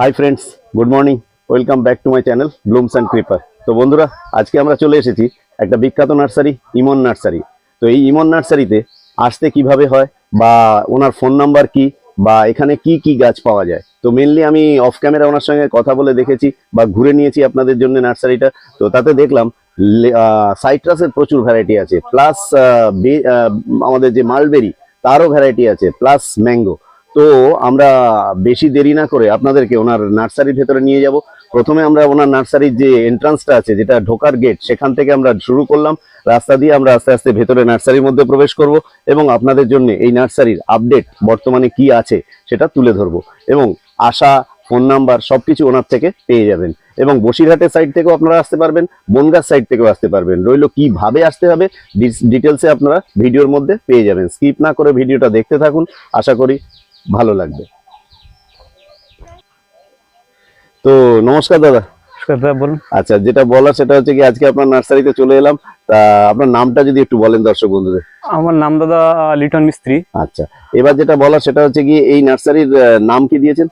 Hi friends good morning welcome back to my channel blooms and creeper তো বন্ধুরা, আজকে আমরা চলে এসেছি একটা বিখ্যাত নার্সারি, ইমন নার্সারি। তো এই ইমন নার্সারিতে আসতে কীভাবে হয় বা ওনার ফোন নাম্বার কি বা এখানে কি কি গাছ পাওয়া যায়? তো মেনলি আমি অফ ক্যামেরা ওনার সঙ্গে কথা বলে দেখেছি বা ঘুরে নিয়েছি আপনাদের জন্য নার্সারিটা। তো তাতে দেখলাম সাইট্রাসের প্রচুর ভ্যারাইটি আছে। প্লাস আমাদের যে মালবেরি তারও ভ্যারাইটি আছে। প্লাস ম্যাঙ্গো তো আমরা বেশি দেরি না করে আপনাদেরকে ওনার নার্সারির ভেতরে নিয়ে যাব। প্রথমে আমরা ওনার নার্সারির যে এন্ট্রান্সটা আছে, যেটা ঢোকার গেট সেখান থেকে আমরা শুরু করলাম। রাস্তা দিয়ে আমরা আস্তে আস্তে ভেতরে নার্সারির মধ্যে প্রবেশ করব এবং আপনাদের জন্য এই নার্সারির আপডেট বর্তমানে কি আছে সেটা তুলে ধরবো এবং আশা ফোন নাম্বার সবকিছু ওনার থেকে পেয়ে যাবেন এবং বসিরহাটের সাইড থেকেও আপনারা আসতে পারবেন, বনগাঁ সাইড থেকেও আসতে পারবেন। রইল কীভাবে আসতে হবে ডিটেলসে আপনারা ভিডিওর মধ্যে পেয়ে যাবেন। স্কিপ না করে ভিডিওটা দেখতে থাকুন। আশা করি ভালো লাগবে। তো নমস্কার দাদা। বলুন। আচ্ছা যেটা বলা সেটা হচ্ছে কি আজকে আপনার নার্সারিতে চলে এলাম। তা আপনার নামটা যদি একটু বলেন দর্শক বন্ধুদের। আমার নাম দাদা লিটন মিস্ত্রি। আচ্ছা এবার যেটা বলা সেটা হচ্ছে কি এই নার্সারির নাম কি দিয়েছেন?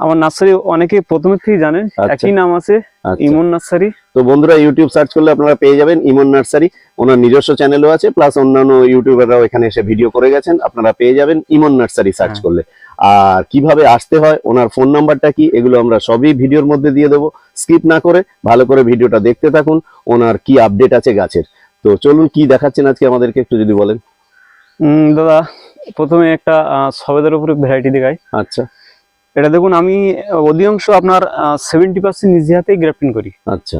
আমার নার্সারি অনেকে প্রথমে থেকেই জানেন আচ্ছা। একই নাম আছে আচ্ছা। ইমন নার্সারি। তো বন্ধুরা ইউটিউব সার্চ করলে আপনারা পেয়ে যাবেন ইমন নার্সারি। ওনার নিজস্ব চ্যানেলও আছে প্লাস অন্যান্য ইউটিউবাররাও এখানে এসে ভিডিও করে গেছেন আপনারা পেয়ে যাবেন ইমন নার্সারি সার্চ হ্যাঁ। করলে। আর কীভাবে আসতে হয় ওনার ফোন নাম্বারটা কি এগুলো আমরা সবই ভিডিওর মধ্যে দিয়ে দেবো। স্কিপ না করে ভালো করে ভিডিওটা দেখতে থাকুন ওনার কি আপডেট আছে গাছের। তো চলুন কি দেখাচ্ছেন আজকে আমাদেরকে একটু যদি বলেন। দাদা প্রথমে একটা সবেদার উপরে ভ্যারাইটি দেখাই। আচ্ছা। এটা দেখুন আমি অধিকাংশ আপনার সেভেন্টি পার্সেন্ট নিজে হাতেই গ্রাফটিং করি। আচ্ছা।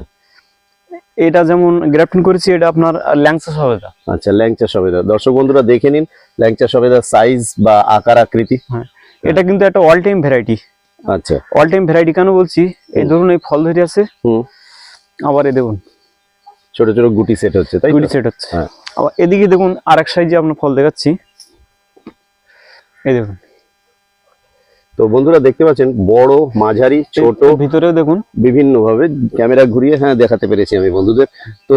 এটা যেমন গ্রাফটিং করেছি এটা আপনার ল্যাংসা সবেদা আচ্ছা ল্যাংচা সবেদা দর্শক বন্ধুরা দেখে নিন ল্যাংচা সবেদার সাইজ বা আকার আকৃতি। হ্যাঁ এটা কিন্তু একটা অল টাইম ভ্যারাইটি আচ্ছা। অল টাইম ভ্যারাইটি কেন বলছি? এই ধরুন এই ফল ধরে আছে। হুম। আবার এই দেখুন। ছোট ছোট গুটি সেট হচ্ছে তাই গুটি সেট হচ্ছে। হ্যাঁ। আবার এদিকে দেখুন আর এক সাইজে আপনার ফল দেখাচ্ছি। এই দেখুন। তো বন্ধুরা দেখতে পাচ্ছেন বড় মাঝারি ছোট এর ভিতরেও দেখুন। বিভিন্ন ভাবে ক্যামেরা ঘুরিয়ে হ্যাঁ দেখাতে পেরেছি আমি বন্ধুদের। তো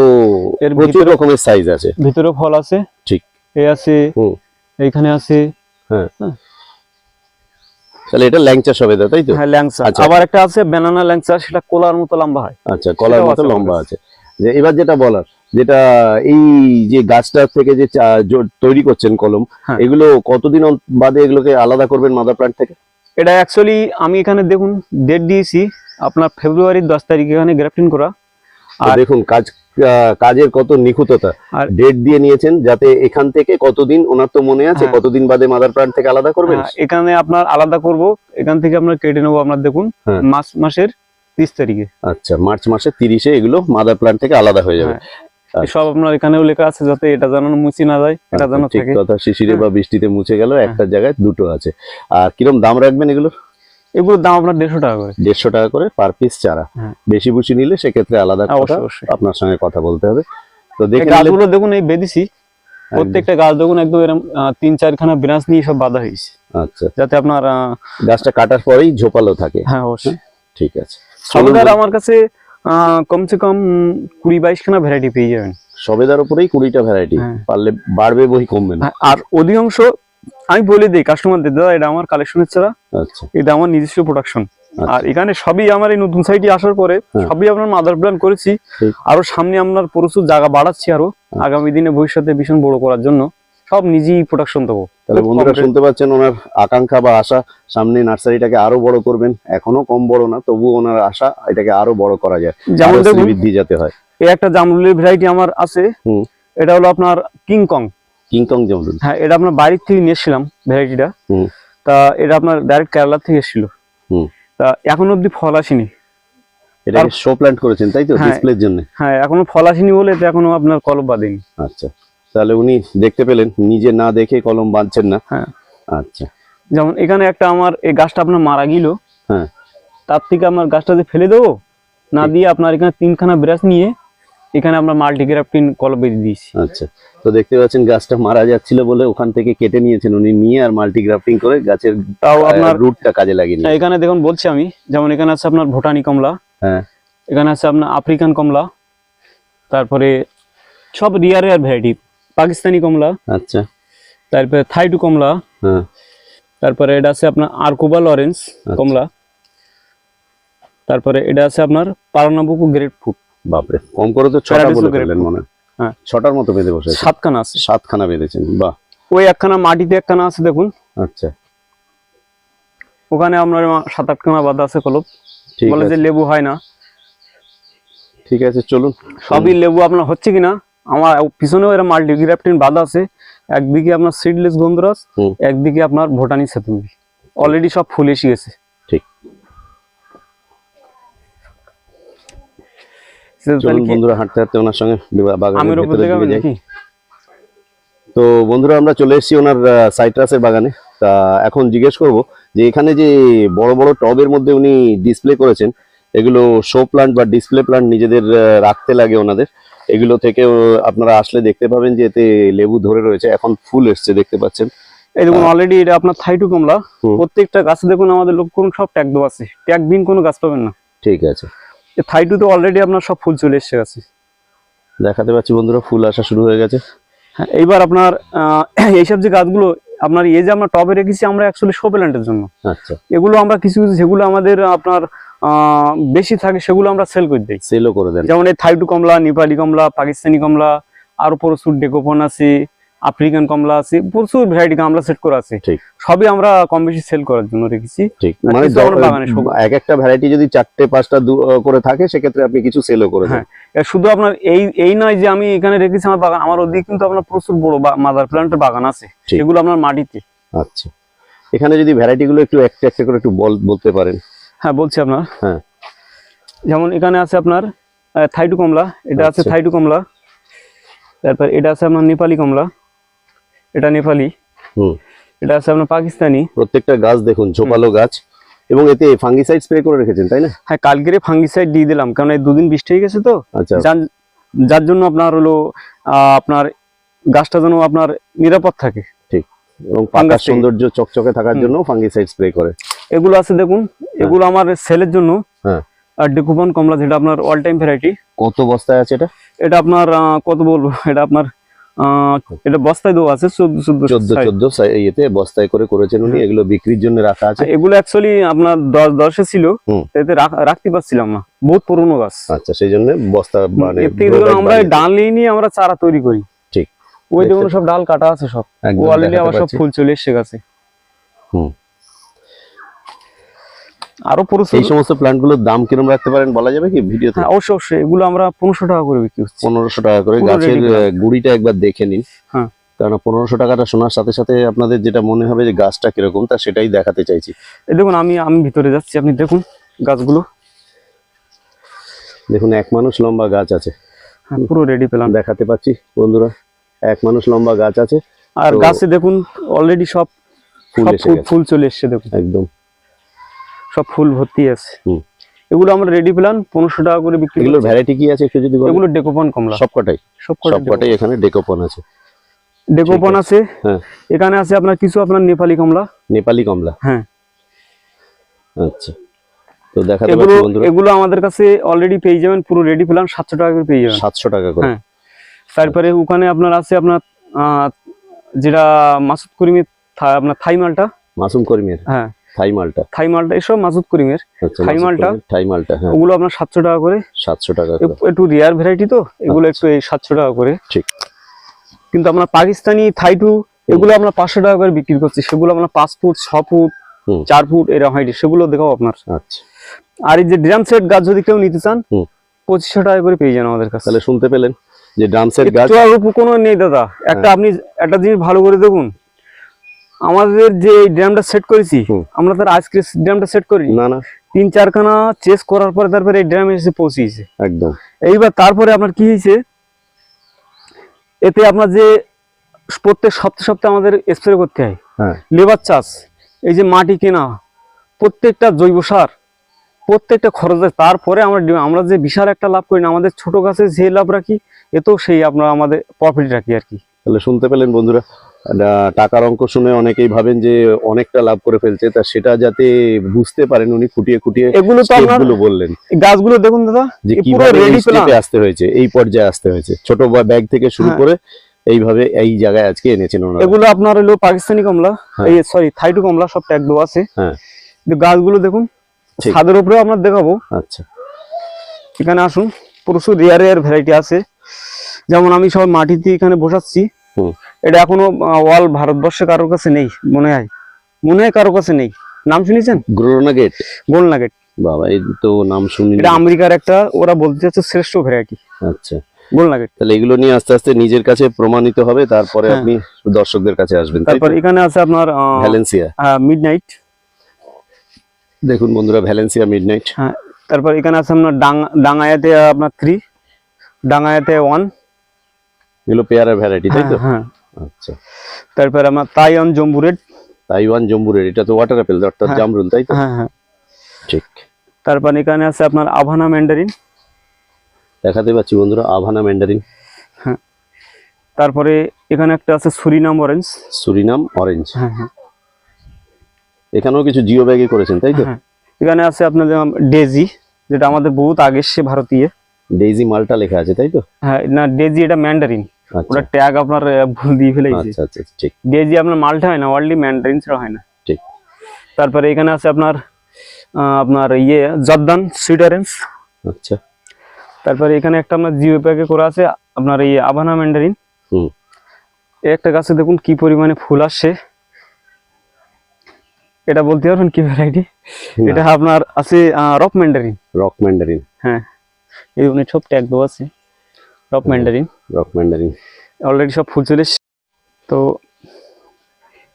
এর প্রচুর ভিতরে- রকমের সাইজ আছে। ভিতরে ফল আছে। ঠিক। এই আছে হুম। এইখানে আছে। তাহলে এটা ল্যাংচা সবেদা তাই তো? হ্যাঁ ল্যাংচা। আচ্ছা। আবার একটা আছে ব্যানানা ল্যাংচা সেটা কোলার মতো লম্বা হয়। আচ্ছা কলার মতো লম্বা আছে। যে এবার যেটা বলার যেটা এই যে গাছটা থেকে যে তৈরি করছেন কলম হ্যাঁ। এগুলো কতদিন বাদে এগুলোকে আলাদা করবেন মাদার প্লান্ট থেকে? এটা অ্যাকচুয়ালি আমি এখানে দেখুন ডেট দিয়েছি আপনার ফেব্রুয়ারির দশ তারিখ এখানে গ্রাফটিং করা আর- দেখুন কাজ কাজের কত নিখুঁততা আর- ডেট দিয়ে নিয়েছেন যাতে এখান থেকে কতদিন ওনার তো মনে আছে হ্যাঁ। কতদিন বাদে মাদার প্লান্ট থেকে আলাদা করবেন হ্যাঁ, এখানে আপনার আলাদা করব এখান থেকে আপনার কেটে নেব আপনার দেখুন হ্যাঁ। মাস মাসের তিরিশ তারিখে আচ্ছা মার্চ মাসের তিরিশে এগুলো মাদার প্লান্ট থেকে আলাদা হয়ে যাবে। সব আপনার এখানেও লেখা আছে যাতে এটা যেন মুছি না যায় এটা যেন আচ্ছা, ঠিক কথা শিশিরে বা বৃষ্টিতে মুছে গেল হ্যাঁ। একটা জায়গায় দুটো আছে। আর কিরম দাম রাখবেন এগুলো এগুলোর দাম আপনার দেড়শো টাকা করে। দেড়শো টাকা করে পার পিস চারা। হ্যাঁ। বেশি বুশি নিলে সেক্ষেত্রে আলাদা কথা অবশ্যই অবশ্যই। আপনার সঙ্গে কথা বলতে হবে। তো দেখে গাছগুলো দেখুন এই বেঁধেছি। প্রত্যেকটা গাছ দেখুন একদম এরকম তিন চারখানা ব্রাঞ্চ নিয়ে সব বাঁধা হয়েছে। আচ্ছা। যাতে আপনার গাছটা কাটার পরেই ঝোপালো থাকে। হ্যাঁ অবশ্যই। ঠিক আছে। আমার কাছে কমসে কম কুড়ি বাইশ খানা ভ্যারাইটি পেয়ে যাবেন। সবেদার উপরেই কুড়িটা ভ্যারাইটি। পারলে বাড়বে বই কমবে না। হ্যাঁ, আর অধিকাংশ আমি বলে দিই কাস্টমারদের দাদা এটা আমার কালেকশনের ছাড়া আচ্ছা। এটা আমার নিজস্ব প্রোডাকশন আচ্ছা। আর এখানে সবই আমার এই নতুন সাইটে আসার পরে হ্যাঁ। সবই আপনার মাদার প্ল্যান করেছি। আরও সামনে আপনার প্রচুর জায়গা বাড়াচ্ছি আরও। আগামী দিনে ভবিষ্যতে ভীষণ বড় করার জন্য। সব নিজেই প্রোডাকশন দেবো। তাহলে বন্ধুরা শুনতে পাচ্ছেন ওনার আকাঙ্ক্ষা বা আশা। সামনে নার্সারিটাকে আরও বড় করবেন। এখনও কম বড় না তবুও ওনার আশা এটাকে আরও বড় করা যায়। যেমন বৃদ্ধি যাতে হয়। এই একটা জামরুলের ভ্যারাইটি আমার আছে। এটা হলো আপনার কিংকং কিংকং যেমন হ্যাঁ এটা আপনার বাড়ির থেকে নিয়ে এসেছিলাম ভ্যারাইটিটা। তা এটা আপনার ডাইরেক্ট কেরালা থেকে এসেছিল। তা এখন অব্দি ফল আসেনি। এটাকে শো প্ল্যান্ট করেছেন তাই তো? হ্যাঁ। ডিসপ্লের জন্য? হ্যাঁ এখনও ফল আসেনি বলে তো এখনও আপনার কলম বাঁধেনি। আচ্ছা। তাহলে উনি দেখতে পেলেন নিজে না দেখে কলম বাঁধছেন না। হ্যাঁ। আচ্ছা। যেমন এখানে একটা আমার এই গাছটা আপনার মারা গেল। হ্যাঁ। তার থেকে আমার গাছটা যে ফেলে দেবো না দিয়ে আপনার এখানে তিনখানা ব্রাশ নিয়ে এখানে আমরা মাল্টিগ্রাফটিন কল বেঁধে দিয়েছি। আচ্ছা। তো দেখতে পাচ্ছেন গাছটা মারা যাচ্ছিল বলে ওখান থেকে কেটে নিয়েছেন উনি নিয়ে আর মাল্টি গ্রাফটিং করে গাছের তাও আপনার রুটটা কাজে লাগিয়ে নিয়েছেন। এখানে দেখুন বলছি আমি যেমন এখানে আছে আপনার ভুটানি কমলা হ্যাঁ। এখানে আছে আপনার আফ্রিকান কমলা তারপরে সব রিয়ার রিয়ার ভ্যারাইটি পাকিস্তানি কমলা। আচ্ছা। তারপরে থাইটু কমলা। হ্যাঁ। তারপরে এটা আছে আপনার আরকুবাল অরেঞ্জ আচ্ছা। কমলা। তারপরে এটা আছে আপনার পারানাবুকু গ্রেড ফুড বাপরে কম করে তো ছটা বলে ফেললেন মনে হ্যাঁ। ছটার মতো বেঁধে বসে সাতখানা আছে। সাতখানা বেঁধেছেন বাহ। ওই একখানা মাটিতে একখানা আছে দেখুন। আচ্ছা। ওখানে আপনার সাত আটখানা বাঁধা আছে কলপ ঠিক বলে যে লেবু হয় না। ঠিক আছে চলুন। সবই লেবু আপনার হচ্ছে কিনা? আমার পিছনেও এরা মাল্টিগ্রাফটিন বাঁধা আছে। একদিকে আপনার সিডলেস গন্ধরাজ একদিকে আপনার ভোটানি সেতুমি অলরেডি সব ফুল এসে গেছে। ঠিক। বন্ধুরা হাঁটতে হাঁটতে ওনার সঙ্গে বাগানের যাই। তো বন্ধুরা আমরা চলে এসেছি ওনার সাইট্রাসের বাগানে। তা এখন জিজ্ঞেস করব যে এখানে যে বড় বড় টবের মধ্যে উনি ডিসপ্লে করেছেন এগুলো শো প্লান্ট বা ডিসপ্লে প্লান্ট নিজেদের রাখতে লাগে ওনাদের। এগুলো থেকেও আপনারা আসলে দেখতে পাবেন যে এতে লেবু ধরে রয়েছে। এখন ফুল এসছে দেখতে পাচ্ছেন। এই দেখুন অলরেডি এটা আপনার থাইটু কমলা। প্রত্যেকটা গাছে দেখুন আমাদের লোক কোন সব ট্যাগ দেওয়া আছে। ট্যাগ বিন কোনো গাছ পাবেন না। ঠিক আছে। এই থাইটুতে অলরেডি আপনার সব ফুল চলে এসছে গাছে। দেখাতে পাচ্ছি বন্ধুরা ফুল আসা শুরু হয়ে গেছে। হ্যাঁ এইবার আপনার এইসব যে গাছগুলো আপনার এই যে আমরা টবে রেখেছি আমরা অ্যাকচুয়ালি শো প্ল্যান্টের জন্য। আচ্ছা। এগুলো আমরা কিছু কিছু যেগুলো আমাদের আপনার বেশি থাকে সেগুলো আমরা সেল করে দিই। সেলও করে দেন। যেমন এই থাইটু কমলা নেপালি কমলা পাকিস্তানি কমলা আরও প্রচুর ডেকোপন আছে আফ্রিকান কমলা আছে প্রচুর ভ্যারাইটি কমলা সেট করা আছে। ঠিক। সবই আমরা কম বেশি সেল করার জন্য রেখেছি। ঠিক। মানে বাগানে এক একটা ভ্যারাইটি যদি চারটে পাঁচটা করে থাকে সেক্ষেত্রে আপনি কিছু সেলও করে দেন। হ্যাঁ। শুধু আপনার এই এই নয় যে আমি এখানে রেখেছি আমার বাগান আমার ওদিকে কিন্তু আপনার প্রচুর বড় মাদার প্ল্যান্টের বাগান আছে। সেগুলো আপনার মাটিতে। আচ্ছা। এখানে যদি ভ্যারাইটি গুলো একটু একটা একটা করে একটু বল- বলতে পারেন। হ্যাঁ বলছি আপনার। হ্যাঁ। যেমন এখানে আছে আপনার থাইটু কমলা এটা আছে আচ্ছা। থাইটু কমলা তারপর এটা আছে আপনার নেপালি কমলা এটা নেপালি হুম। এটা আছে আপনার পাকিস্তানি। প্রত্যেকটা গাছ দেখুন ঝোপালো গাছ। এবং এতে ফাঙ্গিসাইড স্প্রে করে রেখেছেন তাই না? হ্যাঁ কালকেরে ফাঙ্গিসাইড দিয়ে দিলাম কারণ এই দুদিন বৃষ্টি হয়ে গেছে তো। আচ্ছা। যার- জন্য আপনার হলো আপনার গাছটা যেন আপনার নিরাপদ থাকে। ঠিক। এবং Fungicide। সৌন্দর্য চকচকে থাকার। জন্য ফাঙ্গিসাইড স্প্রে করে। এগুলো আছে দেখুন এগুলো আমার সেলের জন্য। হ্যাঁ। আর ডেকুপন কমলা যেটা আপনার অল টাইম ভ্যারাইটি কত বস্তায় আছে এটা? এটা আপনার কত বলব? এটা আপনার এটা বস্তায় দেওয়া আছে চোদ্দ ইয়েতে বস্তায় করে করেছেন উনি হ্যাঁ। এগুলো বিক্রির জন্য রাখা আছে। এগুলো অ্যাকচুয়ালি আপনার দশ দশে ছিল। এতে রাখতে পারছিলাম না। বহুত পুরনো গাছ। আচ্ছা সেই জন্য বস্তা মানে আমরা ডাল নিয়ে নিয়ে আমরা চারা তৈরি করি। ঠিক। ওই দেখুন সব ডাল কাটা আছে সব। অলরেডি আবার সব ফুল চলে এসে গেছে। হুম। আরও প্রচুর এই সমস্ত প্ল্যান্টগুলোর দাম কীরকম রাখতে পারেন বলা যাবে কি ভিডিওতে? হ্যাঁ অবশ্যই অবশ্যই। এগুলো আমরা পনেরোশো টাকা করে বিক্রি হচ্ছে পনেরোশো টাকা করে গাছের গুড়িটা একবার দেখে নিন। হ্যাঁ। কারণ পনেরোশো টাকাটা শোনার সাথে সাথে আপনাদের যেটা মনে হবে যে গাছটা কীরকম তা সেটাই দেখাতে চাইছি। এই দেখুন আমি আমি ভিতরে যাচ্ছি। আপনি দেখুন গাছগুলো। দেখুন এক মানুষ লম্বা গাছ আছে। হ্যাঁ, পুরো রেডি পেলাম দেখাতে পাচ্ছি বন্ধুরা। এক মানুষ লম্বা গাছ আছে। আর গাছে দেখুন অলরেডি সব ফুল এসে ফুল ফুল চলে এসছে দেখুন। একদম। সব ফুল ভর্তি আছে। এগুলো আমরা রেডি পেলাম পনেরোশো টাকা করে বিক্রি এগুলোর ভ্যারাইটি কি আছে একটু যদি এগুলো ডেকোপন কমলা। সবকটাই সব কটা সবকটাই এখানে ডেকোপন আছে। ডেকোপন আছে। হ্যাঁ। এখানে আছে আপনার কিছু আপনার নেপালি কমলা। নেপালি কমলা? হ্যাঁ। আচ্ছা। তো দেখাতে এগুলো বন্ধুরা। এগুলো আমাদের কাছে অলরেডি পেয়ে যাবেন পুরো রেডি পেলাম সাতশো টাকা করে পেয়ে যাবেন। সাতশো টাকা করে। হ্যাঁ। তারপরে ওখানে আপনার আছে আপনার যেটা মাসুদ করিমের আপনার থাই মালটা। মাসুম করিমের। হ্যাঁ। এসব মাসুদ করিমের। আচ্ছা হ্যাঁ। ওগুলো আপনার সাতশো টাকা করে। সাতশো টাকা একটু- একটু রেয়ার ভ্যারাইটি তো এগুলো একটু এই সাতশো টাকা করে। ঠিক। কিন্তু আপনার পাকিস্তানি থাইটু এগুলো আমরা পাঁচশো টাকা করে বিক্রি করছি। সেগুলো আপনার পাঁচ ফুট ছ ফুট চার ফুট এরকম হাইট সেগুলো দেখাও আপনার। আচ্ছা। আর এই যে ড্রাম সেট গাছ যদি কেউ নিতে চান পঁচিশশো টাকা করে পেয়ে যান আমাদের কাছে। তাহলে শুনতে পেলেন যে ড্রাম সেট গাছ একটু কোনো নেই দাদা। একটা হ্যাঁ। আপনি একটা জিনিস ভালো করে দেখুন আমাদের যে ড্রামটা সেট করেছি আমরা তার আজকে ড্রামটা সেট করি। না না। তিন চারখানা চেস করার পরে তারপরে এই ড্রামে এসে পৌঁছিয়েছে। একদম। এইবার তারপরে আপনার কি হয়েছে এতে আপনার যে প্রত্যেক সপ্তাহে সপ্তাহে আমাদের স্প্রে করতে হয়। হ্যাঁ। লেবার চাষ এই যে মাটি কেনা প্রত্যেকটা জৈব সার প্রত্যেকটা খরচ। আছে। তারপরে আমরা আমরা যে বিশাল একটা লাভ করি না আমাদের ছোট গাছে যে লাভ রাখি এতেও সেই আপনার আমাদের প্রফিট রাখি আর কি। তাহলে শুনতে পেলেন বন্ধুরা। টাকার অঙ্ক শুনে অনেকেই ভাবেন যে অনেকটা লাভ করে ফেলছে তা সেটা যাতে বুঝতে পারেন উনি খুঁটিয়ে খুঁটিয়ে এগুলো তো আপনার বললেন গাছগুলো দেখুন দাদা যে কীভাবে রেডি স্টেপে আসতে হয়েছে এই পর্যায়ে আসতে হয়েছে ছোট ব্যাগ থেকে শুরু হ্যাঁ। করে এইভাবে এই জায়গায় আজকে এনেছেন ওনারা এগুলো আপনার হলো পাকিস্তানি কমলা হ্যাঁ। এই সরি থাইটু কমলা সব ট্যাগ দেওয়া আছে হ্যাঁ। গাছগুলো দেখুন। ছাদের উপরেও আপনার দেখাবো আচ্ছা এখানে আসুন প্রচুর রেয়ার রেয়ার ভ্যারাইটি আছে যেমন আমি সব মাটিতে এখানে বসাচ্ছি। এটা এখনও ওয়াল ভারতবর্ষে কারোর কাছে নেই মনে হয়। মনে হয় কারোর কাছে নেই। নাম শুনেছেন? গ্রোনা গেট। গোল নাগেট বাবা এই তো নাম শুনি এটা আমেরিকার একটা ওরা বলতে চাচ্ছে শ্রেষ্ঠ ভ্যারাইটি আচ্ছা। গোল নাগেট তাহলে এগুলো নিয়ে আস্তে আস্তে নিজের কাছে প্রমাণিত হবে তারপরে হ্যাঁ। আপনি দর্শকদের কাছে আসবেন তারপর এখানে আছে আপনার ভ্যালেন্সিয়া মিড নাইট দেখুন বন্ধুরা ভ্যালেন্সিয়া মিডনাইট হ্যাঁ তারপর এখানে আছে আপনার ডাং- ডাঙ্গায়াতে আপনার থ্রি ডাঙ্গায়াতে ওয়ান এগুলো পেয়ারের ভ্যারাইটি তাই তো? হ্যাঁ আচ্ছা। তারপর আপনার তাইওয়ান জম্বু রেড তাইওয়ান জম্বুরের এটা তো ওয়াটার অ্যাপেল অর্থাৎ হ্যাঁ। জামরুল তাই তো? হ্যাঁ হ্যাঁ। ঠিক। তারপর এখানে আছে আপনার আভানা ম্যান্ডারিন দেখাতে পাচ্ছি বন্ধুরা আভানা ম্যান্ডারিন তারপরে এখানে একটা আছে সুরিনাম অরেঞ্জ সুরিনাম অরেঞ্জ হ্যাঁ হ্যাঁ। এখানেও কিছু জিও ব্যাগে করেছেন তাই তো? হ্যাঁ। এখানে আছে আপনার যেমন ডেজি যেটা আমাদের বহুত আগে সে ভারতীয়। ডেজি মালটা লেখা আছে তাই তো? হ্যাঁ না ডেজি এটা ম্যান্ডারিন ওটা ট্যাগ আপনার ভুল দিয়ে ফেলেছে। আচ্ছা আচ্ছা ঠিক। ডেজি আপনার মালটা হয় না ওয়ার্ল্ডলি ম্যান্ডারিন ছাড়া হয় না। ঠিক। তারপরে এখানে আছে আপনার আপনার ইয়ে জর্দান সুইট অরেঞ্জ আচ্ছা। তারপরে এখানে একটা আপনার জিও প্যাকে করা আছে আপনার এই আভানা ম্যান্ডারিন হুম। এই একটা গাছে দেখুন কি পরিমাণে ফুল আসছে। এটা বলতে পারবেন কি ভ্যারাইটি এটা? আপনার আছে রক ম্যান্ডারিন রক ম্যান্ডারিন হ্যাঁ। এই উনি সব ট্যাগ দেওয়া আছে। Rock mandarin rock mandarin already সব ফুল চলে এসছে। তো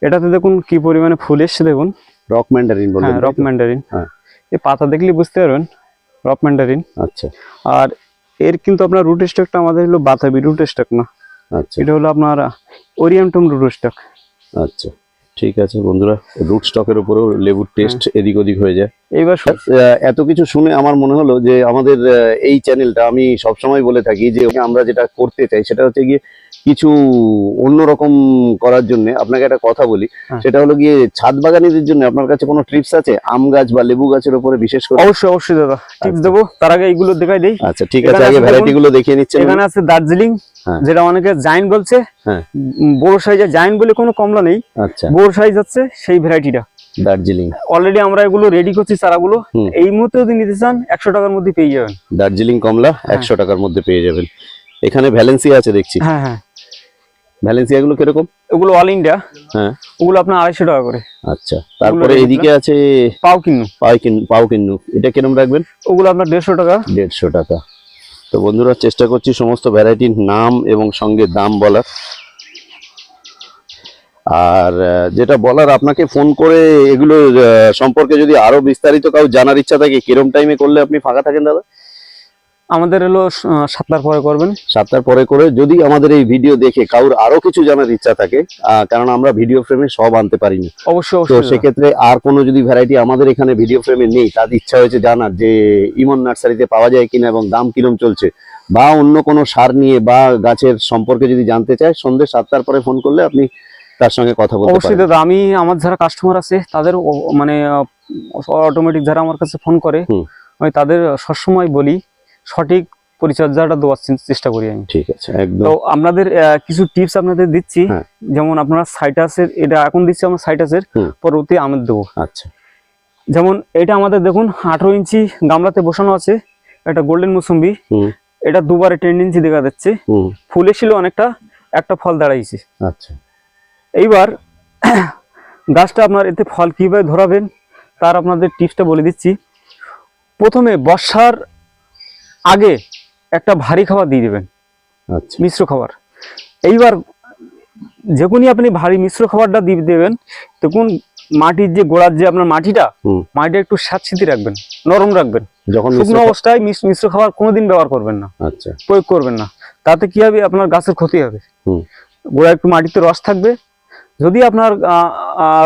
এটাতে দেখুন কি পরিমাণে ফুল এসছে দেখুন। রক ম্যান্ডারিন বললেন হ্যাঁ রক ম্যান্ডারিন হ্যাঁ। এই পাতা দেখলে বুঝতে পারবেন রক ম্যান্ডারিন আচ্ছা। আর এর কিন্তু আপনার রুট স্টকটা আমাদের হলো বাতাবি রুট স্টক না। আচ্ছা। এটা হলো আপনার ওরিয়েন্টম রুট স্টক আচ্ছা। ঠিক আছে বন্ধুরা রুট স্টকের উপরেও লেবুর টেস্ট এদিক ওদিক হয়ে যায়। এইবার এত কিছু শুনে আমার মনে হলো যে আমাদের এই চ্যানেলটা আমি সবসময় বলে থাকি যে আমরা যেটা করতে চাই সেটা হচ্ছে গিয়ে কিছু অন্যরকম করার জন্য আপনাকে একটা কথা বলি। হ্যাঁ। সেটা হলো গিয়ে ছাদ বাগানিদের জন্য আপনার কাছে কোনো ট্রিপস আছে? আম গাছ বা লেবু গাছের উপরে বিশেষ করে? অবশ্যই অবশ্যই দাদা। টিপস দেবো। তার আগে এইগুলো দেখাই দেই। আচ্ছা ঠিক আছে আগে ভ্যারাইটি গুলো দেখিয়ে নিচ্ছেন এখানে আছে দার্জিলিং হ্যাঁ। যেটা অনেকে জাইন্ট বলছে। হ্যাঁ। বড় সাইজের জাইন্ট বলে কোনো কমলা নেই। আচ্ছা। বড় সাইজ হচ্ছে সেই ভ্যারাইটিটা। দার্জিলিং। অলরেডি আমরা এগুলো রেডি করছি চারাগুলো। এই মুহূর্তে যদি নিতে চান একশো টাকার মধ্যে পেয়ে যাবেন। দার্জিলিং কমলা একশো টাকার মধ্যে পেয়ে যাবেন। এখানে ভ্যালেন্সিয়া আছে দেখছি। হ্যাঁ হ্যাঁ। ভ্যালেন্সিয়া গুলো কীরকম? ওগুলো অল ইন্ডিয়া হ্যাঁ। ওগুলো আপনার আড়াইশো টাকা করে। আচ্ছা। তারপরে এদিকে আছে পাও কিনো পাও কিন পাও কিন্নু এটা কিরম রাখবেন? ওগুলো আপনার দেড়শো টাকা। দেড়শো টাকা। তো বন্ধুরা চেষ্টা করছি সমস্ত ভ্যারাইটির নাম এবং সঙ্গে দাম বলার। আর যেটা বলার, আপনাকে ফোন করে এগুলো সম্পর্কে যদি আরও বিস্তারিত কাউ জানার ইচ্ছা থাকে, কিরম টাইমে করলে আপনি ফাঁকা থাকেন দাদা? আমাদের হলো সাতটার পরে করবেন। সাতটার পরে করে যদি আমাদের এই ভিডিও দেখে কারোর আরও কিছু জানার ইচ্ছা থাকে কারণ আমরা ভিডিও ফ্রেমে সব আনতে পারি না অবশ্যই তো অবশ্যই। সেক্ষেত্রে আর কোনো যদি ভ্যারাইটি আমাদের এখানে ভিডিও ফ্রেমে নেই তার ইচ্ছা হয়েছে জানার যে ইমন নার্সারিতে পাওয়া যায় কিনা এবং দাম কিরম চলছে বা অন্য কোনো সার নিয়ে বা গাছের সম্পর্কে যদি জানতে চায় সন্ধ্যে সাতটার পরে ফোন করলে আপনি তার সঙ্গে কথা বলতে অবশ্যই দাদা আমি আমার যারা কাস্টমার আছে তাদের মানে অটোমেটিক যারা আমার কাছে ফোন করে আমি তাদের সবসময় বলি সঠিক পরিচর্যাটা দেওয়ার চেষ্টা করি আমি। ঠিক আছে একদম। তো আপনাদের কিছু টিপস আপনাদের দিচ্ছি। হ্যাঁ। যেমন আপনারা সাইটাসের এটা এখন দিচ্ছি আমরা সাইটাসের। পরবর্তী আমের দেবো। আচ্ছা। যেমন এটা আমাদের দেখুন আঠারো ইঞ্চি গামলাতে বসানো আছে এটা গোল্ডেন মুসম্বি। এটা দুবারে টেন ইঞ্চি দেখা যাচ্ছে। ফুলে ছিল অনেকটা একটা ফল দাঁড়াইছে। আচ্ছা। এইবার গাছটা আপনার এতে ফল কীভাবে ধরাবেন তার আপনাদের টিপসটা বলে দিচ্ছি। প্রথমে বর্ষার আগে একটা ভারী খাবার দিয়ে দেবেন। আচ্ছা। মিশ্র খাবার। এইবার যখনই আপনি ভারী মিশ্র খাবারটা দিয়ে দেবেন তখন মাটির যে গোড়ার যে আপনার মাটিটা মাটিটা একটু স্যাঁতসিঁতি রাখবেন নরম রাখবেন। যখন শুকনো অবস্থায় মিশ্র খাবার কোনোদিন ব্যবহার করবেন না। আচ্ছা। প্রয়োগ করবেন না। তাতে কি হবে? আপনার গাছের ক্ষতি হবে। গোড়ায় একটু মাটিতে রস থাকবে। যদি আপনার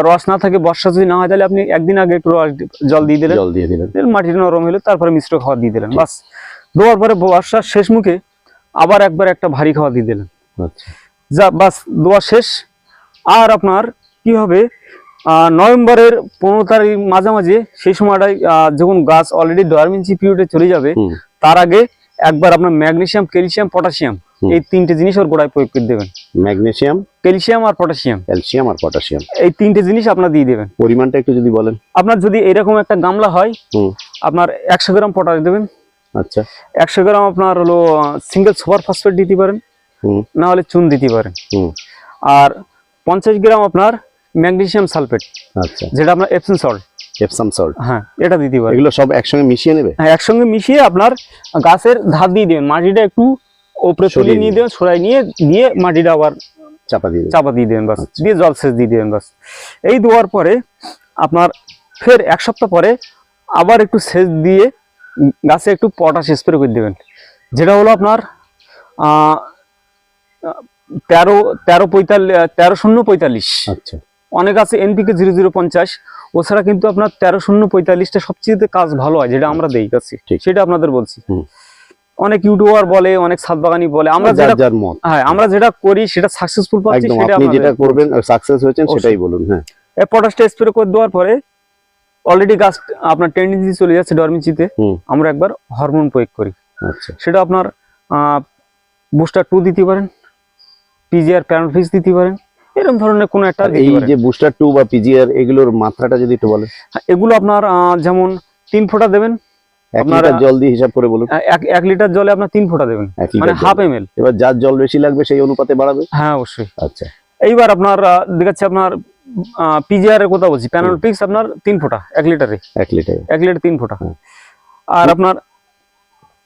রস না থাকে বর্ষা যদি না হয় তাহলে আপনি একদিন আগে একটু রস জল দিয়ে দিলেন। জল দিয়ে দিলেন। মাটিটা নরম হলে তারপরে মিশ্র খাবার দিয়ে দিলেন। বাস। দেওয়ার পরে বর্ষার শেষ মুখে আবার একবার একটা ভারী খাবার দিয়ে দিলেন। আচ্ছা। যা বাস দোয়া শেষ। আর আপনার কি হবে? নভেম্বরের পনেরো তারিখ মাঝামাঝি সেই সময়টায় যখন গাছ অলরেডি ডরমিনসি পিরিয়ডে চলে যাবে তার আগে একবার আপনার ম্যাগনেসিয়াম ক্যালসিয়াম পটাশিয়াম এই তিনটে জিনিস ওর গোড়ায় প্রয়োগ করে দেবেন। ম্যাগনেসিয়াম ক্যালসিয়াম আর পটাশিয়াম। ক্যালসিয়াম আর পটাশিয়াম। এই তিনটে জিনিস আপনার দিয়ে দেবেন। পরিমাণটা একটু যদি বলেন। আপনার যদি এরকম একটা গামলা হয় আপনার একশো গ্রাম পটাশ দেবেন। আচ্ছা। একশো গ্রাম আপনার হলো সিঙ্গেল সুপার ফসফেট দিতে পারেন না হলে চুন দিতে পারেন। আর পঞ্চাশ গ্রাম আপনার ম্যাগনেসিয়াম সালফেট আচ্ছা। যেটা আপনার এপসন সল্ট এপসাম সল্ট হ্যাঁ এটা দিতে পারেন। এগুলো সব একসঙ্গে মিশিয়ে নেবে? হ্যাঁ একসঙ্গে মিশিয়ে আপনার গাছের ধার দিয়ে দেবেন মাটিটা একটু ওপরে সরিয়ে তুলে নিয়ে। দেবেন সরাই নিয়ে দিয়ে মাটিটা আবার চাপা দিয়ে চাপা দিয়ে দেবেন বাস আচ্ছা। দিয়ে জল সেচ দিয়ে দেবেন বাস। এই দেওয়ার পরে আপনার ফের এক সপ্তাহ পরে আবার একটু সেচ দিয়ে গাছে একটু পটাশ স্প্রে করে দেবেন। যেটা হলো আপনার তেরো তেরো পঁয়তাল্লিশ তেরো শূন্য পঁয়তাল্লিশ। আচ্ছা। অনেক আছে এনপিকে জিরো জিরো পঞ্চাশ। ওছাড়া কিন্তু আপনার তেরো শূন্য পঁয়তাল্লিশটা সবচেয়ে কাজ ভালো হয় যেটা আমরা দেই কাছে ঠিক। সেটা আপনাদের বলছি। অনেক ইউটিউবার বলে অনেক সাত বাগানি বলে আমরা যেটা মত। হ্যাঁ আমরা যেটা করি সেটা সাকসেসফুল পাচ্ছি সেটা আপনি যেটা করবেন সাকসেস হয়েছেন সেটাই বলুন হ্যাঁ। এই পটাশটা স্প্রে করে দেওয়ার পরে অলরেডি গাছ আপনার টেন্ডেন্সি চলে যাচ্ছে ডরমিচিতে আমরা একবার হরমোন প্রয়োগ করি। আচ্ছা। সেটা আপনার বুস্টার টু দিতে পারেন পিজিআর প্যারাফিক্স দিতে পারেন এরকম ধরনের কোনো একটা দিতে এই যে বুস্টার টু বা পিজিআর এগুলোর মাত্রাটা যদি একটু বলেন। হ্যাঁ, এগুলো আপনার যেমন তিন ফোঁটা দেবেন আপনারা- জল দিয়ে হিসাব করে বলুন। এক লিটার জলে আপনার তিন ফোঁটা দেবেন মানে হাফ এম এল এবার যার জল বেশি লাগবে সেই অনুপাতে বাড়াবে? হ্যাঁ অবশ্যই। আচ্ছা। এইবার আপনার দেখাচ্ছে আপনার পিজিআর এর কথা বলছি। প্যানালপিক্স আপনার তিন ফোঁটা এক লিটারে। এক লিটার। এক লিটার তিন ফোঁটা। আর আপনার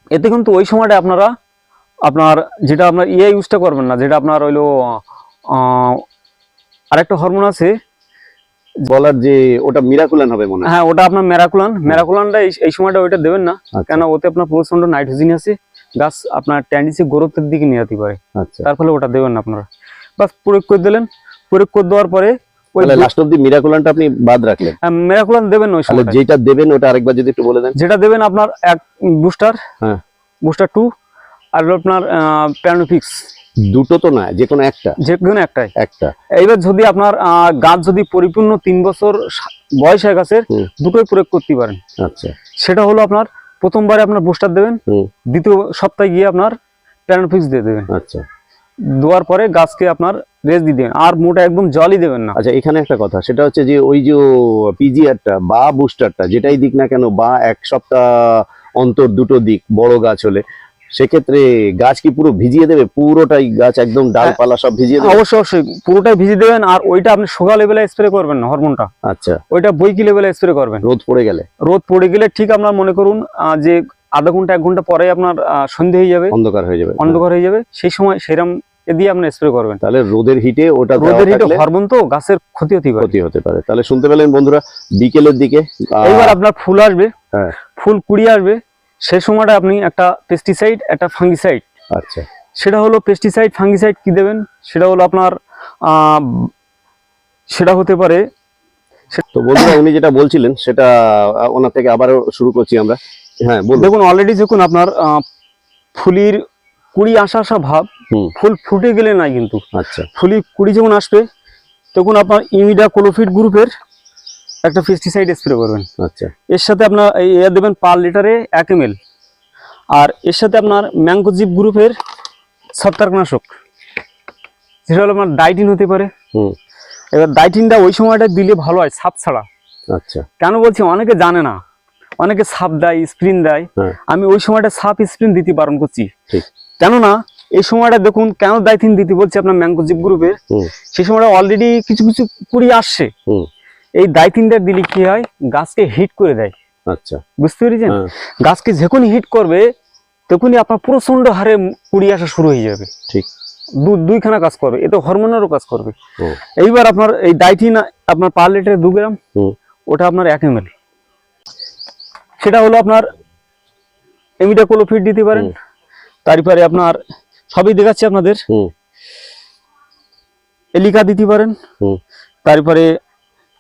এতে কিন্তু ওই সময়টা আপনারা আপনার যেটা আপনার ইয়ে ইউজটা করবেন না যেটা আপনার হইল আরেকটা হরমোন আছে। বলার যে ওটা মিরাকুলান হবে মনে হয়। ওটা আপনার ম্যারাকুলান ম্যারাকুলানটা এই- সময়টা ওইটা দেবেন না। আচ্ছা। কেন ওতে আপনার প্রচণ্ড নাইট্রোজেন আছে। গাছ আপনার ট্যান্ডিসি গ্রোথের দিকে নিয়ে যেতে পারে। আচ্ছা। তার ফলে ওটা দেবেন না আপনারা। বাস প্রয়োগ করে দিলেন। প্রয়োগ করে দেওয়ার পরে তাহলে লাস্ট অব্দি মিরাকুলানটা আপনি বাদ রাখলেন। ম্যারাকুলান দেবেন ওই সময় যেটা দেবেন ওটা আরেকবার যদি একটু বলে দেন। যেটা দেবেন আপনার এক বুস্টার হ্যাঁ। বুস্টার টু আর আপনার প্যানোফিক্স দুটো তো না যে কোনো একটা। যে কোনো একটাই। একটা। এইবার যদি আপনার গাছ যদি পরিপূর্ণ তিন বছর বয়স হয়ে গাছের দুটোই প্রয়োগ করতে পারেন। আচ্ছা। সেটা হলো আপনার প্রথমবারে আপনার বুস্টার দেবেন দ্বিতীয় সপ্তাহে গিয়ে আপনার প্যানোফিক্স দিয়ে দেবেন। আচ্ছা। দেওয়ার পরে গাছকে আপনার রেস্ট দিয়ে দেবেন আর মোটা একদম জলই দেবেন না। আচ্ছা এখানে একটা কথা সেটা হচ্ছে যে ওই যে পিজিআরটা বা বুস্টারটা যেটাই দিক না কেন বা এক সপ্তাহ অন্তর দুটো দিক বড় গাছ হলে সেক্ষেত্রে গাছ কি পুরো ভিজিয়ে দেবে? পুরোটাই গাছ একদম ডালপালা সব ভিজিয়ে দেবে? অবশ্যই অবশ্যই। পুরোটাই ভিজিয়ে দেবেন আর ওইটা আপনি সোগা লেভেলে স্প্রে করবেন না হরমোনটা আচ্ছা। ওইটা বইকি লেভেলে স্প্রে করবেন। রোদ পড়ে গেলে? রোদ পড়ে গেলে ঠিক আপনার মনে করুন যে আধা ঘণ্টা এক ঘণ্টা পরে আপনার সন্ধে হয়ে যাবে। অন্ধকার হয়ে যাবে। অন্ধকার হয়ে যাবে। সেই সময় সেরাম এ দিয়ে আপনি স্প্রে করবেন। তাহলে রোদের হিটে ওটা রোদের হিটে হরমোন তো গাছের ক্ষতি হতে পারে। ক্ষতি হতে পারে। তাহলে শুনতে পেলেন বন্ধুরা বিকেলের দিকে এইবার আপনার ফুল আসবে। হ্যাঁ। ফুল কুড়ি আসবে। সেই সময়টা আপনি একটা পেস্টিসাইড একটা ফাঙ্গিসাইড আচ্ছা। সেটা হলো পেস্টিসাইড ফাঙ্গিসাইড কি দেবেন? সেটা হলো আপনার সেটা হতে পারে। তো বন্ধুরা উনি যেটা বলছিলেন সেটা ওনার থেকে আবারও শুরু করছি আমরা। হ্যাঁ দেখুন অলরেডি যখন আপনার ফুলির কুড়ি আসা আসা ভাব ফুল ফুটে গেলে নাই কিন্তু। আচ্ছা। ফুলি কুড়ি যখন আসবে তখন আপনার ইমিডা কোলোফিট গ্রুপের একটা পেস্টিসাইড স্প্রে করবেন। আচ্ছা। এর সাথে আপনার এ দেবেন পার লিটারে এক এম আর এর সাথে আপনার ম্যাঙ্গোজিপ গ্রুপের ছত্রাকনাশক যেটা হলো আপনার ডাইটিন হতে পারে। হুম। এবার ডাইটিনটা ওই সময়টা দিলে ভালো হয় সাপ ছাড়া। আচ্ছা। কেন বলছি অনেকে জানে না অনেকে সাপ দেয় স্প্রিন দেয়। হ্যাঁ। আমি ওই সময়টা সাপ স্প্রিন দিতে বারণ করছি। কেননা এই সময়টা দেখুন কেন দায়িত্ব দিতে বলছি আপনার ম্যাঙ্গোজিপ গ্রুপের সেই সময়টা অলরেডি কিছু কিছু কুড়ি আসছে। এই দায়িত্বটা দিলে কি হয়? গাছকে হিট করে দেয়। আচ্ছা। বুঝতে পেরেছেন? হ্যাঁ। গাছকে যখনই হিট করবে তখনই আপনার প্রচণ্ড হারে কুড়ি আসা শুরু হয়ে যাবে। ঠিক। দুইখানা কাজ করবে এতে হরমোনেরও কাজ করবে। এইবার আপনার এই ডাইটিন আপনার পার লিটারে দু গ্রাম ওটা আপনার এক এম সেটা হলো আপনার এমিটা কোলোফিট দিতে পারেন। তারপরে আপনার সবই দেখাচ্ছি আপনাদের। এলিকা দিতে পারেন। তারপরে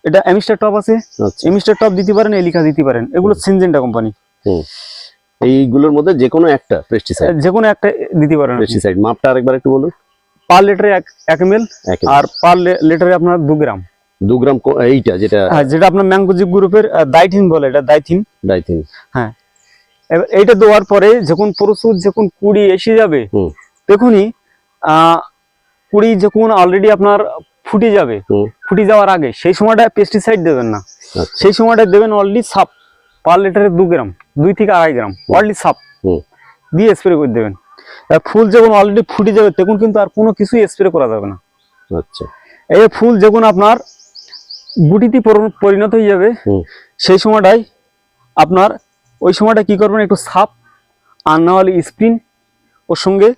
এটা এমিস্টার টপ আছে। আচ্ছা। এমিস্টার টপ দিতে পারেন এলিকা দিতে পারেন। এগুলো সিনজেন্টা কোম্পানি। এইগুলোর মধ্যে যে কোনো একটা পেস্টিসাইড যে কোনো একটা দিতে পারেন পেস্টিসাইড মাপটা আরেকবার একটু বলুন। পার লিটারে এক এক এম আর পার লিটারে আপনার দু গ্রাম। দু গ্রাম এইটা যেটা হ্যাঁ যেটা আপনার ম্যাঙ্গোজিপ গ্রুপের দাইথিন বলে এটা দাইথিন ডাইথিন হ্যাঁ এবার এইটা দেওয়ার পরে যখন প্রচুর যখন কুড়ি এসে যাবে দেখুনই কুড়ি যখন অলরেডি আপনার ফুটে যাবে ফুটে যাওয়ার আগে সেই সময়টা পেস্টিসাইড দেবেন না। আচ্ছা। সেই সময়টা দেবেন অনলি সাপ পার লিটারে দু গ্রাম দুই থেকে আড়াই গ্রাম অনলি সাপ দিয়ে স্প্রে করে দেবেন। ফুল যখন অলরেডি ফুটে যাবে তখন কিন্তু আর কোনো কিছুই স্প্রে করা যাবে না। আচ্ছা। এই ফুল যখন আপনার গুটিতে পরিণত হয়ে যাবে সেই সময়টাই আপনার ওই সময়টা কি করবেন? একটু সাপ আর না হলে স্প্রিন ওর সঙ্গে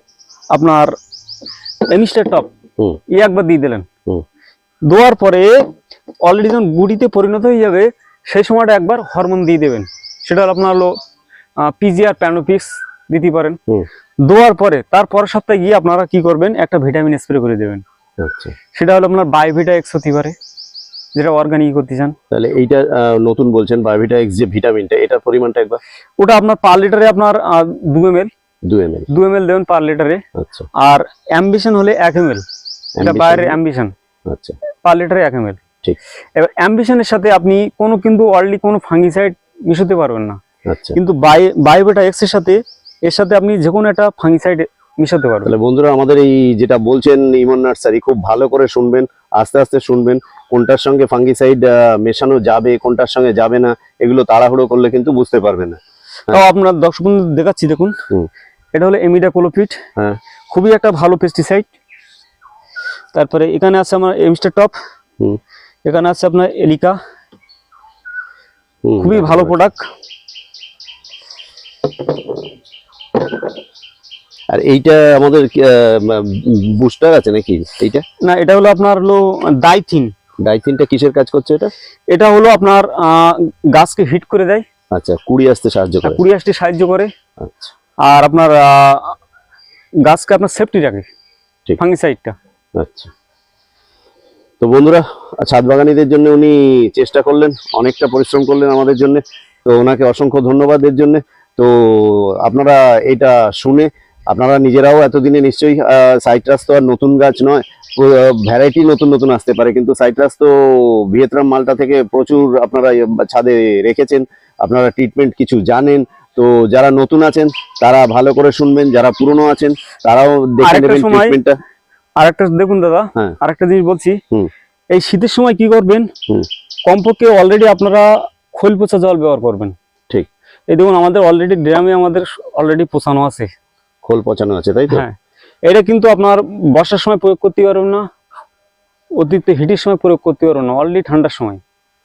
আপনার এমিস্টার টপ ই একবার দিয়ে দিলেন। দেওয়ার পরে অলরেডি যখন গুড়িতে পরিণত হয়ে যাবে সেই সময়টা একবার হরমোন দিয়ে দেবেন। সেটা হলো আপনার হলো পিজিআর প্যানোপিক্স দিতে পারেন। দেওয়ার পরে তার পরের সপ্তাহে গিয়ে আপনারা কি করবেন? একটা ভিটামিন স্প্রে করে দেবেন। আচ্ছা। সেটা হলো আপনার বায়োভিটা এক্স হতে পারে। যেটা অর্গানিক করতে চান। তাহলে এইটা নতুন বলছেন বায়োভিটা এক্স যে ভিটামিনটা এটার পরিমাণটা একবার? ওটা আপনার পার লিটারে আপনার আহ, দু এম এল দু এম এল দু এম এল দেবেন পার লিটারে আচ্ছা। আর অ্যাম্বিশন হলে এক এম এল এটা? বাইরের অ্যাম্বিশন আচ্ছা। পার লিটারে এক এম এল ঠিক। এবার অ্যাম্বিশনের সাথে আপনি কোনো কিন্তু অলরেডি কোনো ফাঙ্গিসাইড মিশাতে পারবেন না। আচ্ছা। কিন্তু বাই বায়োবেটা এক্সের সাথে এর সাথে আপনি যে কোনো একটা ফাঙ্গিসাইড মিশাতে পারবেন। তাহলে বন্ধুরা আমাদের এই যেটা বলছেন ইমন নার্সারি খুব ভালো করে শুনবেন আস্তে আস্তে শুনবেন। কোনটার সঙ্গে ফাঙ্গিসাইড মেশানো যাবে কোনটার সঙ্গে যাবে না এগুলো তাড়াহুড়ো করলে কিন্তু বুঝতে পারবে না। তাও আপনার দর্শক বন্ধু দেখাচ্ছি দেখুন। এটা হলো এমিডা কোলোপিট হ্যাঁ। খুবই একটা ভালো পেস্টিসাইড তারপরে এখানে আছে আমার এমস্টার টপ এখানে আছে আপনার এলিকা। খুবই ভালো প্রোডাক্ট আর এইটা আমাদের বুস্টার আছে নাকি? এইটা? না এটা হলো আপনার হলো ডাইথিন ডাইথিনটা কিসের কাজ করছে এটা? এটা হলো আপনার গাছকে হিট করে দেয়। আচ্ছা কুড়ি আসতে সাহায্য করে। কুড়ি আসতে সাহায্য করে। আচ্ছা। আর আপনার গাছকে আপনার সেফটি রাখে ঠিক। ফাঙ্গিসাইডটা। আচ্ছা। তো বন্ধুরা ছাদ বাগানীদের জন্য উনি চেষ্টা করলেন অনেকটা পরিশ্রম করলেন আমাদের জন্য। তো ওনাকে অসংখ্য ধন্যবাদ এর জন্য। তো আপনারা এটা শুনে আপনারা নিজেরাও এতদিনে নিশ্চয়ই সাইট্রাস তো আর নতুন গাছ নয় ভ্যারাইটি নতুন নতুন আসতে পারে কিন্তু সাইট্রাস তো ভিয়েতনাম মালটা থেকে প্রচুর আপনারা ছাদে রেখেছেন আপনারা ট্রিটমেন্ট কিছু জানেন তো যারা নতুন আছেন তারা ভালো করে শুনবেন যারা পুরনো আছেন তারাও দেখে আরেকটা নেবেন ট্রিটমেন্টটা আরেকটা দেখুন দাদা হ্যাঁ। আরেকটা জিনিস বলছি হুম। এই শীতের সময় কি করবেন কমপক্ষে অলরেডি আপনারা খোল পচা জল ব্যবহার করবেন ঠিক। এই দেখুন আমাদের অলরেডি ড্রামে আমাদের অলরেডি পোষানো আছে খোল পচানো আছে তাই তো? হ্যাঁ। এটা কিন্তু আপনার বর্ষার সময় প্রয়োগ করতে পারবেন না অতিরিক্ত হিটের সময় প্রয়োগ করতে পারবেন না অলরেডি ঠান্ডার সময়।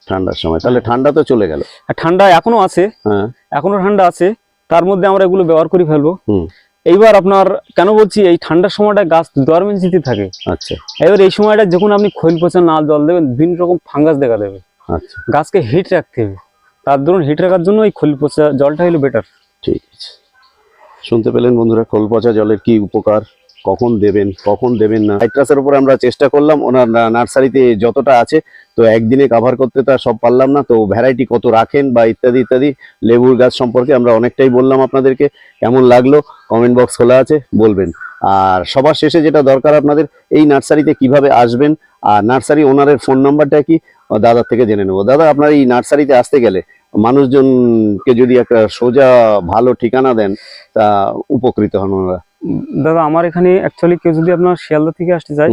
ঠান্ডার সময় তাহলে ঠান্ডা তো চলে গেল। আর ঠান্ডা এখনও আছে হ্যাঁ। এখনও ঠান্ডা আছে তার মধ্যে আমরা এগুলো ব্যবহার করে ফেলব। হুম। এইবার আপনার কেন বলছি এই ঠান্ডার সময়টা গাছ ডরমেন্সিতে থাকে। আচ্ছা। এবার এই সময়টা যখন আপনি খৈল পচা না জল দেবেন বিভিন্ন রকম ফাঙ্গাস দেখা দেবে। আচ্ছা। গাছকে হিট রাখতে হবে। তার ধরুন হিট রাখার জন্য এই খৈল পচা জলটা হলো বেটার ঠিক আছে। শুনতে পেলেন বন্ধুরা খোল পচা জলের কি উপকার? কখন দেবেন কখন দেবেন না? সাইট্রাসের উপর আমরা চেষ্টা করলাম, ওনার নার্সারিতে যতটা আছে, তো একদিনে কাভার করতে তো আর সব পারলাম না, তো ভ্যারাইটি কত রাখেন বা ইত্যাদি ইত্যাদি, লেবুর গাছ সম্পর্কে আমরা অনেকটাই বললাম আপনাদেরকে, কেমন লাগল কমেন্ট বক্স খোলা আছে, বলবেন। আর সবার শেষে যেটা দরকার আপনাদের, এই নার্সারিতে কীভাবে আসবেন, আর নার্সারি ওনারের ফোন নাম্বারটা কি, দাদার থেকে জেনে নেব। দাদা, আপনার এই নার্সারিতে আসতে গেলে মানুষজনকে যদি একটা সোজা ভালো ঠিকানা দেন তা উপকৃত হন ওনারা দাদা আমার এখানে অ্যাকচুয়ালি কেউ যদি আপনার শিয়ালদা থেকে আসতে চায়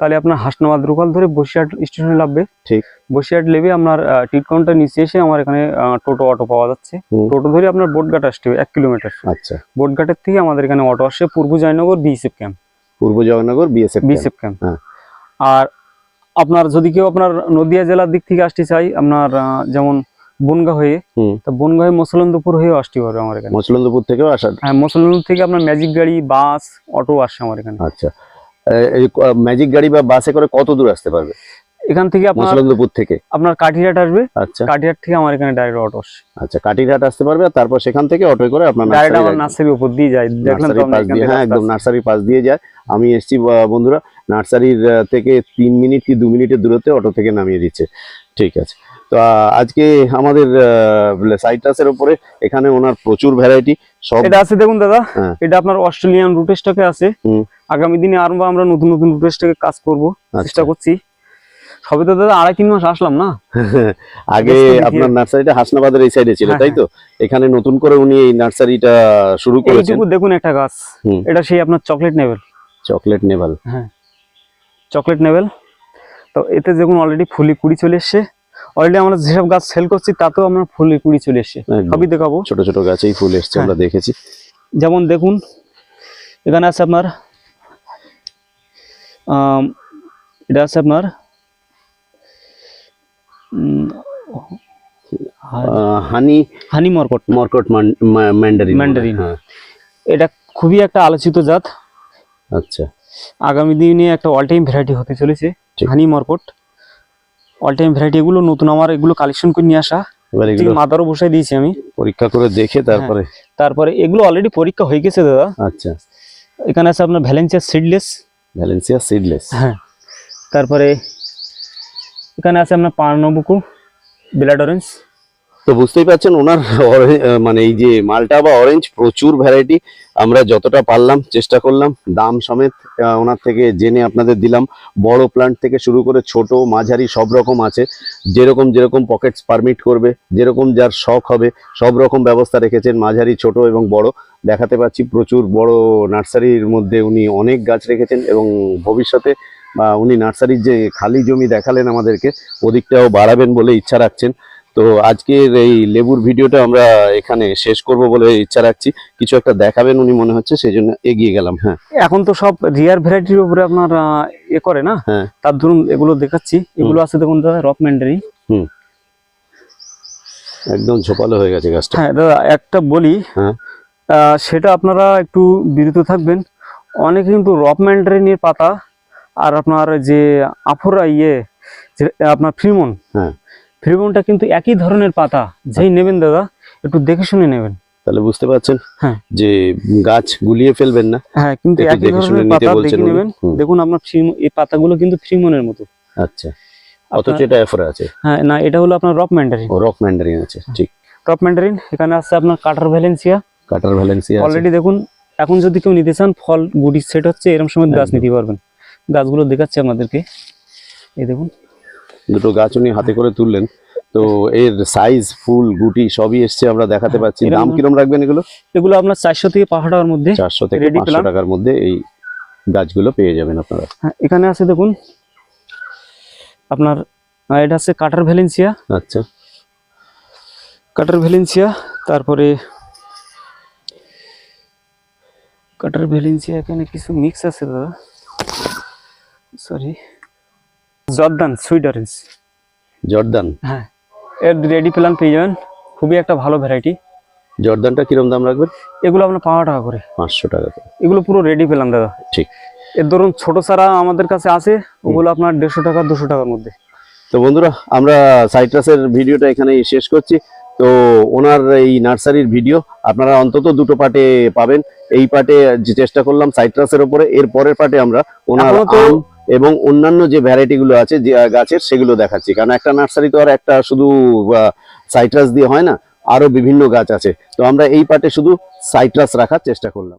তাহলে আপনার হাসনাবাদ রুকাল ধরে বসিরহাট স্টেশনে লাগবে ঠিক। বসিরহাট লেবে আপনার টিট কাউন্টার নিচে এসে আমার এখানে টোটো অটো পাওয়া যাচ্ছে। টোটো ধরে আপনার বোটঘাট আসতে হবে এক কিলোমিটার আচ্ছা। বোটঘাটের থেকে আমাদের এখানে অটো আসে পূর্ব জয়নগর বিএসএফ ক্যাম্প পূর্ব জগন্নগর বিএসএফ বিএসএফ ক্যাম্প। আর আপনার যদি কেউ আপনার নদিয়া জেলার দিক থেকে আসতে চাই আপনার যেমন বনগা হয়ে তা বনগা হয়ে মুসলন্দপুর হয়ে আসতে পারবে আমার এখানে। মচলন্দপুর থেকেও আসা হ্যাঁ মুসলন্দপুর থেকে আপনার ম্যাজিক গাড়ি বাস অটো আসছে আমার এখানে। আচ্ছা। এই ম্যাজিক গাড়ি বা বাসে করে কত দূর আসতে পারবে? এখান থেকে আপনার মচলন্দপুর থেকে? আপনার কাঠিহাট আসবে। আচ্ছা। কাঠিহাট থেকে আমার এখানে ডাইরেক্ট অটো আসছে আচ্ছা কাটিরহাট আসতে পারবে আর তারপর সেখান থেকে অটো করে আপনার ডাইরেক্ট নার্সারি আমার নার্সারির উপর দিয়ে যায়। দেখলেন তো নার্সারির আপনি পাশ দিয়ে হ্যাঁ একদম নার্সারি পাশ দিয়ে যায়। আমি এসছি বন্ধুরা নার্সারির থেকে তিন মিনিট কি দু মিনিটের দূরত্বে অটো থেকে নামিয়ে দিচ্ছে। ঠিক আছে। তো আজকে আমাদের সাইট্রাসের উপরে এখানে ওনার প্রচুর ভ্যারাইটি সব এটা আছে দেখুন দাদা হ্যাঁ। এটা আপনার অস্ট্রেলিয়ান রুট স্টকে আছে। আগামী দিনে আরও আমরা নতুন নতুন রুট স্টকে কাজ করব আচ্ছা। চেষ্টা করছি। সবে তো দাদা আড়াই তিন মাস আসলাম না? আগে আপনার নার্সারিটা হাসনাবাদের এই সাইডে ছিল হ্যাঁ, তাই তো? এখানে নতুন করে উনি এই নার্সারিটা শুরু করেছেন। দেখুন একটা গাছ। এটা সেই আপনার chocolate navel chocolate navel chocolate navel তো এতে দেখুন অলরেডি ফুলি কুড়ি চলে এসছে। অলরেডি আমরা যেসব গাছ সেল করছি তাতেও আমরা ফুলি কুড়ি চলে এসছে। সবই দেখাবো। ছোট ছোট গাছেই ফুল এসছে হ্যাঁ। আমরা দেখেছি। যেমন দেখুন এখানে আছে আপনার এটা আছে আপনার হানি হানি মর্কট মর্কট ম্যান্ডারিন ম্যান্ডারিন। হ্যাঁ। এটা খুবই একটা আলোচিত জাত। আচ্ছা। আগামী দিনে একটা অল টাইম ভ্যারাইটি হতে চলেছে honey murcott all time variety এগুলো নতুন আমার এগুলো কালেকশন করে নিয়ে আসা। এবার এগুলো মাদারও বসাই দিয়েছি আমি। পরীক্ষা করে দেখে তারপরে? তারপরে এগুলো অলরেডি পরীক্ষা হয়ে গেছে দাদা। আচ্ছা। এখানে আছে আপনার ভ্যালেন্সিয়া সিডলেস ভ্যালেন্সিয়া সিডলেস হ্যাঁ। তারপরে এখানে আছে আপনার পার্নবুকু ব্লাড অরেঞ্জ তো বুঝতেই পারছেন ওনার মানে এই যে মালটা বা অরেঞ্জ প্রচুর ভ্যারাইটি আমরা যতটা পারলাম, চেষ্টা করলাম, দাম সমেত ওনার থেকে জেনে আপনাদের দিলাম। বড় প্লান্ট থেকে শুরু করে ছোট, মাঝারি, সব রকম আছে। যেরকম যেরকম পকেটস পারমিট করবে, যেরকম যার শখ হবে, সব রকম ব্যবস্থা রেখেছেন, মাঝারি, ছোট এবং বড়। দেখাতে পাচ্ছি প্রচুর বড় নার্সারির মধ্যে উনি অনেক গাছ রেখেছেন এবং ভবিষ্যতে উনি নার্সারির যে খালি জমি দেখালেন আমাদেরকে, ওদিকটাও বাড়াবেন বলে ইচ্ছা রাখছেন। তো আজকের এই লেবুর ভিডিওটা আমরা এখানে শেষ করব বলে ইচ্ছা রাখছি। কিছু একটা দেখাবেন উনি মনে হচ্ছে সেই জন্য এগিয়ে গেলাম হ্যাঁ। এখন তো সব রিয়ার ভ্যারাইটির উপরে আপনার এ করে না? হ্যাঁ। তার ধরুন এগুলো দেখাচ্ছি। এগুলো আছে দেখুন দাদা রক ম্যান্ডারি হুম। একদম ঝোপালো হয়ে গেছে গাছটা। হ্যাঁ দাদা একটা বলি হ্যাঁ। সেটা আপনারা একটু বিরত থাকবেন। অনেকে কিন্তু রক ম্যান্ডারিনের পাতা আর আপনার যে আফরা ইয়ে যে আপনার ফ্রিমন হ্যাঁ। ফ্রিমনটা কিন্তু একই ধরনের পাতা। যেই নেবেন দাদা একটু দেখে শুনে নেবেন। তাহলে বুঝতে পারছেন হ্যাঁ। যে গাছ গুলিয়ে ফেলবেন না। হ্যাঁ কিন্তু একই ধরনের পাতা দেখে নেবেন। দেখুন আপনার এই পাতাগুলো কিন্তু ফ্রিমনের মতো। আচ্ছা। অথচ এটা এফরে আছে। হ্যাঁ না এটা হলো আপনার রক ম্যান্ডারিন। ও রক ম্যান্ডারিন আছে ঠিক। রক ম্যান্ডারিন এখানে আছে আপনার cutter Valencia. Cutter Valencia already দেখুন এখন যদি কেউ নিতে চান ফল গুটি সেট হচ্ছে এরকম সময় গাছ নিতে পারবেন। গাছগুলো দেখাচ্ছি আপনাদেরকে। এই দেখুন। দুটো গাছ উনি হাতে করে তুললেন। তো এর সাইজ ফুল গুটি সবই এসছে আমরা দেখাতে পাচ্ছি। দাম কিরম রাখবেন এগুলো? এগুলো আপনার চারশো থেকে পাঁচশো টাকার মধ্যে চারশো থেকে পাঁচশো টাকার মধ্যে এই গাছগুলো পেয়ে যাবেন আপনারা। হ্যাঁ এখানে আছে দেখুন আপনার এটা আছে কাটার ভ্যালেন্সিয়া। আচ্ছা। কাটার ভ্যালেন্সিয়া তারপরে কাটার ভ্যালেন্সিয়া এখানে কিছু মিক্স আছে দাদা। Sorry Jordan sweet orange Jordan? হ্যাঁ। এর রেডি প্ল্যান পেয়ে যাবেন খুবই একটা ভালো ভ্যারাইটি জর্দানটা কিরম দাম রাখবেন? এগুলো আপনার পাওয়া টাকা করে। পাঁচশো টাকা করে। এগুলো পুরো রেডি পেলাম দাদা। ঠিক। এর ধরুন ছোট চারা আমাদের কাছে আছে ওগুলো আপনার দেড়শো টাকা দুশো টাকার মধ্যে। তো বন্ধুরা আমরা সাইট্রাসের ভিডিওটা এখানেই শেষ করছি। তো ওনার এই নার্সারির ভিডিও আপনারা অন্তত দুটো পার্টে পাবেন। এই পার্টে যে চেষ্টা করলাম সাইট্রাসের ওপরে এর পরের পার্টে আমরা ওনার এখনও এবং অন্যান্য যে ভ্যারাইটিগুলো আছে যে গাছের, সেগুলো দেখাচ্ছি। কারণ একটা নার্সারি তো আর একটা শুধু সাইট্রাস দিয়ে হয় না আরও বিভিন্ন গাছ আছে। তো আমরা এই পার্টে শুধু সাইট্রাস রাখার চেষ্টা করলাম।